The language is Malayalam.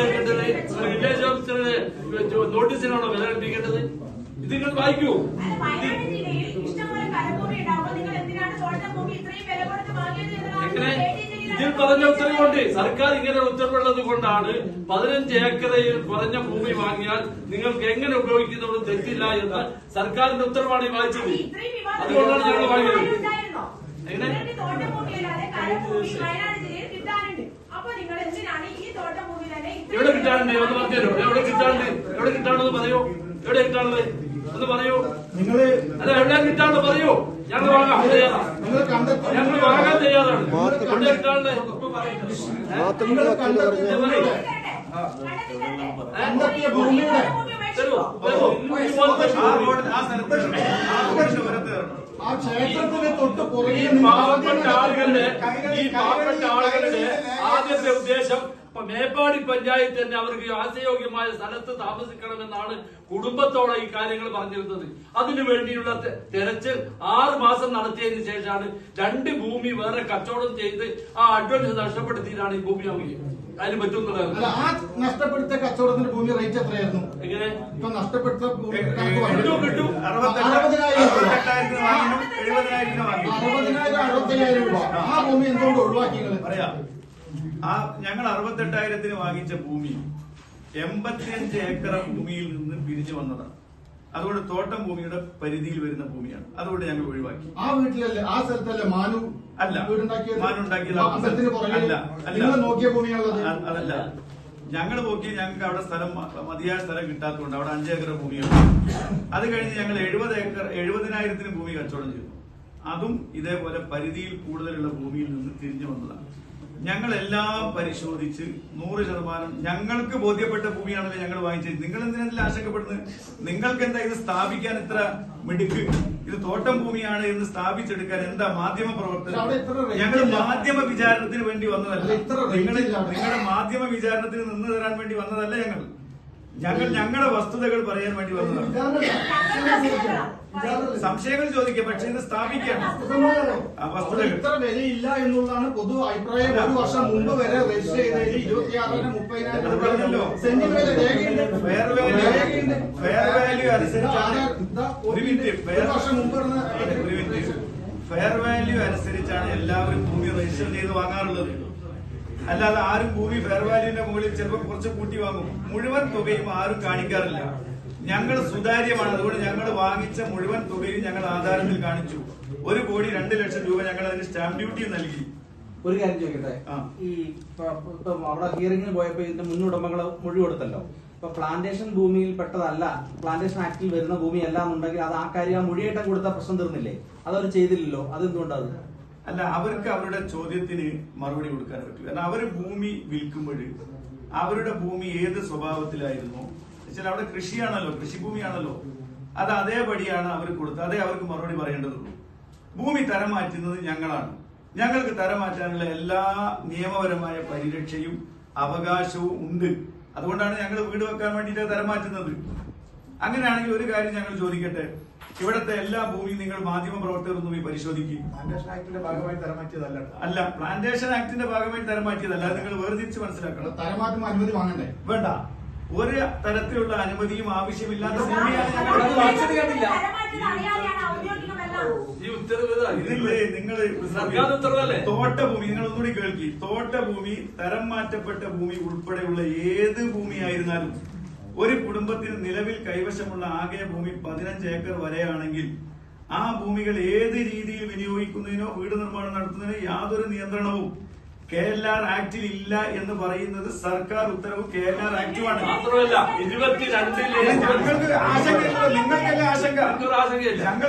കേൾക്കേണ്ടത് വില്ലേജ് ഓഫീസറുടെ നോട്ടീസിനാണോ വില കൽപ്പിക്കേണ്ടത്? ഇത് നിങ്ങൾ വായിക്കൂ. ഇതിൽ പറഞ്ഞ ഉത്തരവുണ്ട് സർക്കാർ ഇങ്ങനെ ഉത്തരവുള്ളത് കൊണ്ടാണ് പതിനഞ്ച് ഏക്കറയിൽ കുറഞ്ഞ ഭൂമി വാങ്ങിയാൽ നിങ്ങൾക്ക് എങ്ങനെ ഉപയോഗിക്കുന്നതും തെറ്റില്ല എന്ന് സർക്കാരിന്റെ ഉത്തരവാണ് ഈ വായിച്ചത്. അതുകൊണ്ടാണ് ഞങ്ങൾ വാങ്ങിയത്? എങ്ങനെ? അപ്പൊ നിങ്ങൾ എന്തിനാണ് ഈ തോട്ടം എവിടെ കിട്ടാനുണ്ട്? ഒന്ന് പറഞ്ഞു എവിടെ കിട്ടാനുണ്ട്? എവിടെ കിട്ടാണെന്ന് പറയോ. എവിടെ കിട്ടാനുള്ളത്? ഒന്ന് പറയോ. നിങ്ങൾ അല്ല എവിടെ കിട്ടാണ്ട് പറയോ. ഞങ്ങൾ വാങ്ങാൻ തയ്യാറാണ്. ഞങ്ങൾ വാങ്ങാൻ തയ്യാറാണ്. എവിടെ കിട്ടാണ്ട് ആ. ക്ഷേത്രത്തിന് തൊട്ട് നിങ്ങൾ പാവപ്പെട്ട ആളുകളുടെ ഈ പാവപ്പെട്ട ആളുകളുടെ ആദ്യത്തെ ഉദ്ദേശം മേപ്പാടി പഞ്ചായത്ത് തന്നെ അവർക്ക് ആശയോഗ്യമായ സ്ഥലത്ത് താമസിക്കണമെന്നാണ് കുടുംബത്തോടെ ഈ കാര്യങ്ങൾ പറഞ്ഞിരുന്നത്. അതിനു വേണ്ടിയുള്ള തെരച്ചിൽ ആറ് മാസം നടത്തിയതിന് ശേഷമാണ് രണ്ട് ഭൂമി വേറെ കച്ചവടം ചെയ്ത് ആ അഡ്വാൻസ് നഷ്ടപ്പെടുത്തിയിട്ടാണ് ഈ ഭൂമി വാങ്ങിയത് അതിന് പറ്റുന്നുള്ളത് ആ നഷ്ടപ്പെടുത്തിയ കച്ചവടത്തിന്റെ ഭൂമി റേറ്റ് എത്രയായിരുന്നു? എങ്ങനെ? ഇപ്പൊ നഷ്ടപ്പെടുത്ത അറുപതിനായിരം അറുപതിനായിരം അറുപത്തയ്യായിരം രൂപ. ആ ഭൂമി എന്തുകൊണ്ട് ഒഴിവാക്കി പറയാ. ആ ഞങ്ങൾ അറുപത്തെട്ടായിരത്തിന് വാങ്ങിച്ച ഭൂമി എൺപത്തിയഞ്ച് ഏക്കർ ഭൂമിയിൽ നിന്ന് പിരിഞ്ഞു വന്നതാണ്. അതുകൊണ്ട് തോട്ടം ഭൂമിയുടെ പരിധിയിൽ വരുന്ന ഭൂമിയാണ്. അതുകൊണ്ട് ഞങ്ങൾ ഒഴിവാക്കി. ആ വീട്ടിലല്ലേ ആ സ്ഥലത്തല്ലേ മാനു അല്ല. വീടുണ്ടാക്കിയത്? മാനു ഉണ്ടാക്കിയത് ആ അമ്പലത്തിന് അല്ല, നോക്കിയ ഭൂമിയാണുള്ളത്? അതല്ല. ഞങ്ങൾ നോക്കി ഞങ്ങൾക്ക് അവിടെ സ്ഥലം മതിയായ സ്ഥലം കിട്ടാത്തതുകൊണ്ട് അവിടെ അഞ്ചേക്കർ ഭൂമിയാണ്. അത് കഴിഞ്ഞ് ഞങ്ങൾ എഴുപത് ഏക്കർ എഴുപതിനായിരത്തിന് ഭൂമി കച്ചവടം ചെയ്തു. അതും ഇതേപോലെ പരിധിയിൽ കൂടുതലുള്ള ഭൂമിയിൽ നിന്ന് തിരിഞ്ഞു വന്നതാണ്. ഞങ്ങൾ എല്ലാം പരിശോധിച്ച് നൂറ് ശതമാനം ഞങ്ങൾക്ക് ബോധ്യപ്പെട്ട ഭൂമിയാണല്ലോ ഞങ്ങൾ വാങ്ങിച്ചത്. നിങ്ങൾ എന്തിനാ ആശങ്കപ്പെടുന്നത്? നിങ്ങൾക്ക് എന്താ ഇത് സ്ഥാപിക്കാൻ ഇത്ര മിടുക്ക്? ഇത് തോട്ടം ഭൂമിയാണ് എന്ന് സ്ഥാപിച്ചെടുക്കാൻ എന്താ മാധ്യമ പ്രവർത്തനം? ഞങ്ങൾ മാധ്യമ വിചാരണത്തിന് വേണ്ടി വന്നതല്ല. നിങ്ങൾ നിങ്ങളുടെ മാധ്യമ വിചാരണത്തിന് നിന്ന് തരാൻ വേണ്ടി വന്നതല്ല ഞങ്ങൾ. ഞങ്ങൾ ഞങ്ങളുടെ വസ്തുതകൾ പറയാൻ വേണ്ടി വന്നതാണ് സംശയങ്ങൾ ചോദിക്കുക പക്ഷെ ഇത് സ്ഥാപിക്കാണ്. ഇത്ര വിലയില്ല എന്നുള്ളതാണ് പൊതു അഭിപ്രായം ഒരു വർഷം മുമ്പ് വരെ രജിസ്റ്റർ ചെയ്തതിൽ ഇരുപത്തിയാറിന് മുപ്പതിനായിരം ഫെയർ വാല്യൂ അനുസരിച്ചാണ് എല്ലാവരും ഭൂമി രജിസ്റ്റർ ചെയ്ത് വാങ്ങാറുള്ളത് അല്ലാതെ ആരും ഭൂമി ഫെയർ വാല്യൂവിന്റെ മുകളിൽ ചിലപ്പോൾ കുറച്ച് കൂട്ടി വാങ്ങും. മുഴുവൻ തുകയും ആരും കാണിക്കാറില്ല. ഞങ്ങൾ സുതാര്യമാണ്. അതുകൊണ്ട് ഞങ്ങൾ വാങ്ങിച്ച മുഴുവൻ തുകയും ഞങ്ങൾ ആധാരത്തിൽ കാണിച്ചു. ഒരു കോടി രണ്ട് ലക്ഷം രൂപ ഞങ്ങൾ അതിന് സ്റ്റാമ്പ് ഡ്യൂട്ടി നൽകി. ഒരു കാര്യം ചോദിക്കട്ടെ. ഈ അവിടെ ഹിയറിംഗിന് പോയപ്പോ ഇതിന്റെ മുന്നുടമകൾ മൊഴി കൊടുത്തല്ലോ. ഇപ്പൊ പ്ലാന്റേഷൻ ഭൂമിയിൽ പെട്ടതല്ല. പ്ലാന്റേഷൻ ആക്ടിൽ വരുന്ന ഭൂമി എന്നുണ്ടെങ്കിൽ അത് ആ കാര്യം ആ മൊഴിയായിട്ട് കൊടുത്ത പ്രശ്നം തീർന്നില്ലേ? അതവർ ചെയ്തില്ലല്ലോ. അതെന്തുകൊണ്ടത് അല്ല അവർക്ക് അവരുടെ ചോദ്യത്തിന് മറുപടി കൊടുക്കാൻ പറ്റും കാരണം അവർ ഭൂമി വിൽക്കുമ്പോൾ അവരുടെ ഭൂമി ഏത് സ്വഭാവത്തിലായിരുന്നു? വെച്ചാൽ അവിടെ കൃഷിയാണല്ലോ കൃഷിഭൂമിയാണല്ലോ. അത് അതേപടിയാണ് അവർ കൊടുത്തത്. അതേ അവർക്ക് മറുപടി പറയേണ്ടതുള്ളൂ. ഭൂമി തരം മാറ്റുന്നത് ഞങ്ങളാണ്. ഞങ്ങൾക്ക് തരം മാറ്റാനുള്ള എല്ലാ നിയമപരമായ പരിരക്ഷയും അവകാശവും ഉണ്ട്. അതുകൊണ്ടാണ് ഞങ്ങൾ വീട് വെക്കാൻ വേണ്ടിയിട്ട് തരം മാറ്റുന്നത് അങ്ങനെയാണെങ്കിൽ ഒരു കാര്യം ഞങ്ങൾ ചോദിക്കട്ടെ? ഇവിടുത്തെ എല്ലാ ഭൂമിയും നിങ്ങൾ മാധ്യമ പ്രവർത്തകർ ഒന്ന് പോയി പരിശോധിക്കും. പ്ലാന്റേഷൻ ആക്ടിന്റെ ഭാഗമായി തരം മാറ്റിയതല്ല അല്ല പ്ലാന്റേഷൻ ആക്ടിന്റെ ഭാഗമായി തരം മാറ്റിയതല്ല നിങ്ങൾ വേർതിരിച്ച് മനസ്സിലാക്കണം. തരമാറ്റം അനുമതി വാങ്ങണ്ടേ? വേണ്ട. ഒരു തരത്തിലുള്ള അനുമതിയും ആവശ്യമില്ലാത്ത. ഇതില്ലേ നിങ്ങൾ? തോട്ടഭൂമി നിങ്ങൾ ഒന്നുകൂടി കേൾക്കി. തോട്ടഭൂമി തരം മാറ്റപ്പെട്ട ഭൂമി ഉൾപ്പെടെയുള്ള ഏത് ഭൂമിയായിരുന്നാലും ഒരു കുടുംബത്തിന് നിലവിൽ കൈവശമുള്ള ആകെ ഭൂമി പതിനഞ്ച് ഏക്കർ വരെയാണെങ്കിൽ ആ ഭൂമികൾ ഏത് രീതിയിൽ വിനിയോഗിക്കുന്നതിനോ വീട് നിർമ്മാണം നടത്തുന്നതിനോ യാതൊരു നിയന്ത്രണവും കെ എൽ ആർ ആക്ടിൽ ഇല്ല എന്ന് പറയുന്നത് സർക്കാർ ഉത്തരവ് കെ എൽ ആർ ആക്ടുമാണ് മാത്രമല്ല ഇരുപത്തിരണ്ടിലെ ഞങ്ങൾക്ക് ആശങ്കയില്ല. നിങ്ങൾക്കല്ലേ ആശങ്ക ഞങ്ങൾ